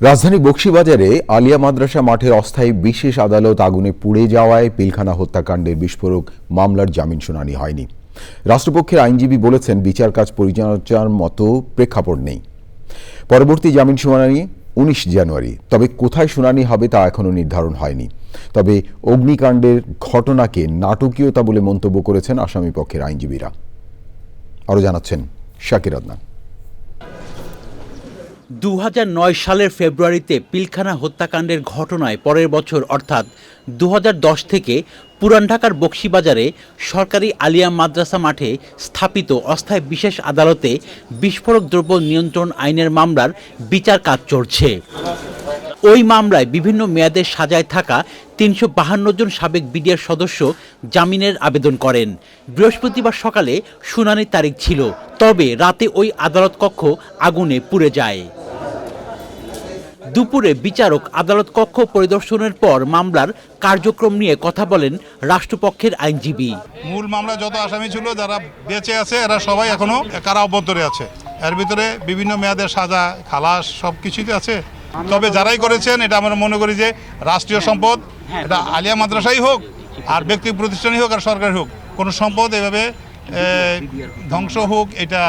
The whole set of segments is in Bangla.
রাজধানী বক্সিবাজারে আলিয়া মাদ্রাসা মাঠের অস্থায়ী বিশেষ আদালত আগুনে পুড়ে যাওয়ায় পিলখানা হত্যাকাণ্ডের বিস্ফোরক মামলার জামিন শুনানি হয়নি। রাষ্ট্রপক্ষের আইনজীবী বলেছেন বিচার কাজ পরিচালনার মতো প্রেক্ষাপট নেই। পরবর্তী জামিন শুনানি উনিশ জানুয়ারি। তবে কোথায় শুনানি হবে তা এখনও নির্ধারণ হয়নি। তবে অগ্নিকাণ্ডের ঘটনাকে নাটকীয়তা বলে মন্তব্য করেছেন আসামি পক্ষের আইনজীবীরা। আরও জানাচ্ছেন শাকির আদনান। দু হাজার নয় সালের ফেব্রুয়ারিতে পিলখানা হত্যাকাণ্ডের ঘটনায় পরের বছর, অর্থাৎ দু হাজার দশ থেকে পুরান ঢাকার বক্সিবাজারে সরকারি আলিয়া মাদ্রাসা মাঠে স্থাপিত অস্থায়ী বিশেষ আদালতে বিস্ফোরক দ্রব্য নিয়ন্ত্রণ আইনের মামলার বিচার কাজ চলছে। ওই মামলায় বিভিন্ন মেয়াদে সাজায় থাকা তিনশো বাহান্ন জন সাবেক বিডিআর সদস্য জামিনের আবেদন করেন। বৃহস্পতিবার সকালে শুনানির তারিখ ছিল, তবে রাতে ওই আদালত কক্ষ আগুনে পুড়ে যায়। দুপুরে বিচারক আদালত কক্ষ পরিদর্শনের পর মামলার কার্যক্রম নিয়ে কথা বলেন রাষ্ট্রপক্ষের আইনজীবী। মূল মামলা যত আসামি ছিল, যারা বেঁচে আছে, এরা সবাই এখনও কারা অভ্যন্তরে আছে। এর ভিতরে বিভিন্ন মেয়াদের সাজা, খালাস সব কিছুই আছে। তবে যারাই করেছেন, এটা আমরা মনে করি যে রাষ্ট্রীয় সম্পদ, এটা আলিয়া মাদ্রাসাই হোক, আর ব্যক্তি প্রতিষ্ঠানই হোক, আর সরকারি হোক, কোনো সম্পদ এভাবে ধ্বংস হোক, এটা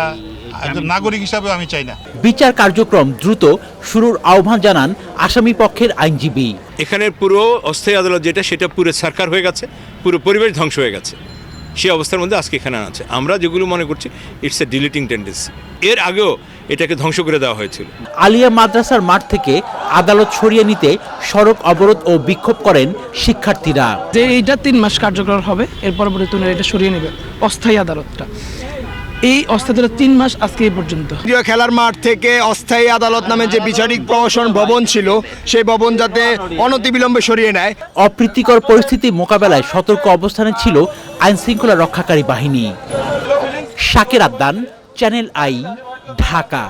একজন নাগরিক হিসাবে আমি চাই না। বিচার কার্যক্রম দ্রুত শুরুর আহ্বান জানান আসামি পক্ষের আইনজীবী। এখানে পুরো অস্থায়ী আদালত যেটা সেটা পুরো সরকার হয়ে গেছে পুরো পরিবেশ ধ্বংস হয়ে গেছে। সেই অবস্থার মধ্যে আজকে এখানে আছে। আমরা যেগুলো মনে করছি ইটস এ ডিলিটিং টেন্ডেন্সি এর আগেও এটাকে ধ্বংস করে দেওয়া হয়েছিল। আলিয়া মাদ্রাসার মাঠ থেকে আদালত সরিয়ে নিতে সড়ক অবরোধ ও বিক্ষোভ করেন শিক্ষার্থীরা। যে এইটা তিন মাস কার্যকর হবে এর পরবর্তীতে উনারা এটা সরিয়ে নেবে অস্থায়ী আদালতটা। এই অস্থায়ী তিন মাস আজকে এই পর্যন্ত। জাতীয় খেলার মাঠ থেকে অস্থায়ী আদালত নামে যে বিচারিক প্রহসন ভবন ছিল সেই ভবন যাতে অনতিবিলম্বে সরিয়ে নেয়। অপ্রীতিকর পরিস্থিতি মোকাবেলায় সতর্ক অবস্থানে ছিল আইন শৃঙ্খলা রক্ষাকারী বাহিনী। শাকের আদান চ্যানেল আই ঢাকা।